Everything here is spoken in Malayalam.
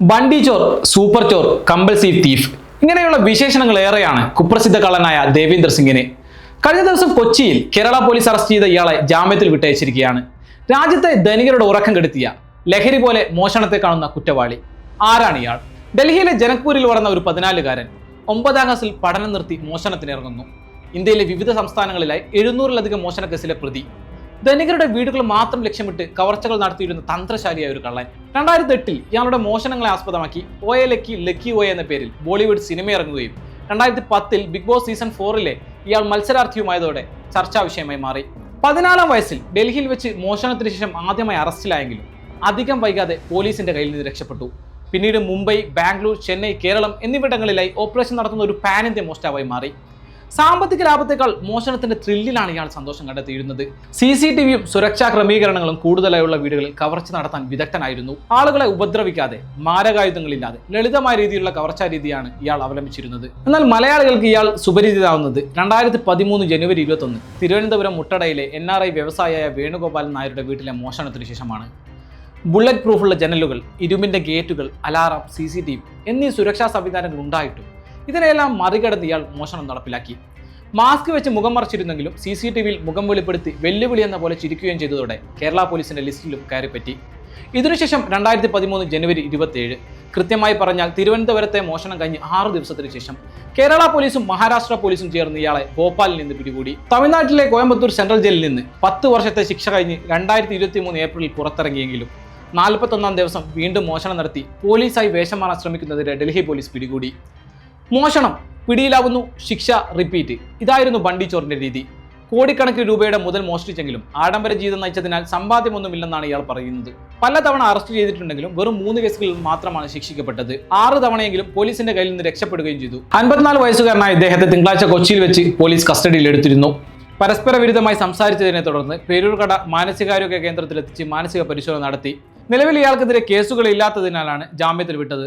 ബണ്ടി ചോർ സൂപ്പർ ചോർ കമ്പൽസീവ് തീഫ്. ഇങ്ങനെയുള്ള വിശേഷണങ്ങൾ ഏറെയാണ് കുപ്രസിദ്ധ കള്ളനായ ദേവീന്ദർ സിംഗിനെ. കഴിഞ്ഞ ദിവസം കൊച്ചിയിൽ കേരള പോലീസ് അറസ്റ്റ് ചെയ്ത ഇയാളെ ജാമ്യത്തിൽ വിട്ടയച്ചിരിക്കുകയാണ്. രാജ്യത്തെ ധനികരുടെ ഉറക്കം കെടുത്തിയ ലഹരി പോലെ മോഷണത്തെ കാണുന്ന കുറ്റവാളി ആരാണ് ഇയാൾ? ഡൽഹിയിലെ ജനക്പൂരിൽ വളർന്ന ഒരു പതിനാലുകാരൻ ഒമ്പതാം ക്ലാസ്സിൽ പഠനം നിർത്തി മോഷണത്തിനിറങ്ങുന്നു. ഇന്ത്യയിലെ വിവിധ സംസ്ഥാനങ്ങളിലായി എഴുന്നൂറിലധികം മോഷണ കേസിലെ പ്രതി ധനികരുടെ വീടുകൾ മാത്രം ലക്ഷ്യമിട്ട് കവർച്ചകൾ നടത്തിയിരുന്ന തന്ത്രശാലിയായ ഒരു കള്ളൻ. രണ്ടായിരത്തി എട്ടിൽ ഇയാളുടെ മോഷണങ്ങളെ ആസ്പദമാക്കി ഓയ ലക്കി ലക്കി ഓയ എന്ന പേരിൽ ബോളിവുഡ് സിനിമ ഇറങ്ങുകയും രണ്ടായിരത്തി പത്തിൽ ബിഗ് ബോസ് സീസൺ ഫോറിലെ ഇയാൾ മത്സരാർത്ഥിയുമായതോടെ ചർച്ചാ വിഷയമായി മാറി. പതിനാലാം വയസ്സിൽ ഡൽഹിയിൽ വെച്ച് മോഷണത്തിന് ശേഷം ആദ്യമായി അറസ്റ്റിലായെങ്കിലും അധികം വൈകാതെ പോലീസിന്റെ കയ്യിൽ നിന്ന് രക്ഷപ്പെട്ടു. പിന്നീട് മുംബൈ ബാംഗ്ലൂർ ചെന്നൈ കേരളം എന്നിവിടങ്ങളിലായി ഓപ്പറേഷൻ നടത്തുന്ന ഒരു പാൻ ഇന്ത്യ മോസ്റ്റാവായി മാറി. സാമ്പത്തിക ലാഭത്തെക്കാൾ മോഷണത്തിന്റെ ത്രില്ലിലാണ് ഇയാൾ സന്തോഷം കണ്ടെത്തിയിരുന്നത്. സി സി ടി വിയും സുരക്ഷാ ക്രമീകരണങ്ങളും കൂടുതലായുള്ള വീടുകളിൽ കവർച്ച നടത്താൻ വിദഗ്ധനായിരുന്നു. ആളുകളെ ഉപദ്രവിക്കാതെ മാരകായുധങ്ങളില്ലാതെ ലളിതമായ രീതിയിലുള്ള കവർച്ചാ രീതിയാണ് ഇയാൾ അവലംബിച്ചിരുന്നത്. എന്നാൽ മലയാളികൾക്ക് ഇയാൾ സുപരിചിതാവുന്നത് രണ്ടായിരത്തി പതിമൂന്ന് ജനുവരി ഇരുപത്തൊന്ന് തിരുവനന്തപുരം മുട്ടടയിലെ എൻ ആർ ഐ വ്യവസായിയായ വേണുഗോപാലൻ നായരുടെ വീട്ടിലെ മോഷണത്തിന് ശേഷമാണ്. ബുള്ളറ്റ് പ്രൂഫുള്ള ജനലുകൾ ഇരുമ്പിന്റെ ഗേറ്റുകൾ alarm C C T V എന്നീ സുരക്ഷാ സംവിധാനങ്ങൾ ഉണ്ടായിട്ടും ഇതിനെല്ലാം മറികടന്ന് ഇയാൾ മോഷണം നടപ്പിലാക്കി. മാസ്ക് വെച്ച് മുഖം മറച്ചിരുന്നെങ്കിലും സി സി ടി വിയിൽ മുഖം വെളിപ്പെടുത്തി വെല്ലുവിളി എന്ന പോലെ ചിരിക്കുകയും ചെയ്തതോടെ കേരള പോലീസിന്റെ ലിസ്റ്റിലും കയറിപ്പറ്റി. ഇതിനുശേഷം രണ്ടായിരത്തി പതിമൂന്ന് ജനുവരി ഇരുപത്തിയേഴ് കൃത്യമായി പറഞ്ഞാൽ തിരുവനന്തപുരത്തെ മോഷണം കഴിഞ്ഞ് ആറു ദിവസത്തിന് ശേഷം കേരള പോലീസും മഹാരാഷ്ട്ര പോലീസും ചേർന്ന് ഇയാളെ ഭോപ്പാലിൽ നിന്ന് പിടികൂടി. തമിഴ്നാട്ടിലെ കോയമ്പത്തൂർ സെൻട്രൽ ജയിലിൽ നിന്ന് പത്ത് വർഷത്തെ ശിക്ഷ കഴിഞ്ഞ് രണ്ടായിരത്തി ഇരുപത്തി മൂന്ന് ഏപ്രിലിൽ പുറത്തിറങ്ങിയെങ്കിലും നാൽപ്പത്തൊന്നാം ദിവസം വീണ്ടും മോഷണം നടത്തി പോലീസായി വേഷം മാറാൻ ശ്രമിക്കുന്നതിന് ഡൽഹി പോലീസ് പിടികൂടി. മോഷണം പിടിയിലാവുന്നു ശിക്ഷ റിപ്പീറ്റ് ഇതായിരുന്നു ബണ്ടി ചോറിന്റെ രീതി. കോടിക്കണക്കിന് രൂപയുടെ മുതൽ മോഷ്ടിച്ചെങ്കിലും ആഡംബര ജീവിതം നയിച്ചതിനാൽ സമ്പാദ്യമൊന്നുമില്ലെന്നാണ് ഇയാൾ പറയുന്നത്. പലതവണ അറസ്റ്റ് ചെയ്തിട്ടുണ്ടെങ്കിലും വെറും മൂന്ന് കേസുകളിൽ മാത്രമാണ് ശിക്ഷിക്കപ്പെട്ടത്. ആറ് തവണയെങ്കിലും പോലീസിന്റെ കയ്യിൽ നിന്ന് രക്ഷപ്പെടുകയും ചെയ്തു. അൻപത്തിനാല് വയസ്സുകാരനായ ഇദ്ദേഹത്തെ തിങ്കളാഴ്ച കൊച്ചിയിൽ വെച്ച് പോലീസ് കസ്റ്റഡിയിൽ എടുത്തിരുന്നു. പരസ്പര വിരുദ്ധമായി സംസാരിച്ചതിനെ തുടർന്ന് പേരൂർക്കട മാനസികാരോഗ്യ കേന്ദ്രത്തിലെത്തിച്ച് മാനസിക പരിശോധന നടത്തി. നിലവിൽ ഇയാൾക്കെതിരെ കേസുകൾ ഇല്ലാത്തതിനാലാണ് ജാമ്യത്തിൽ വിട്ടത്.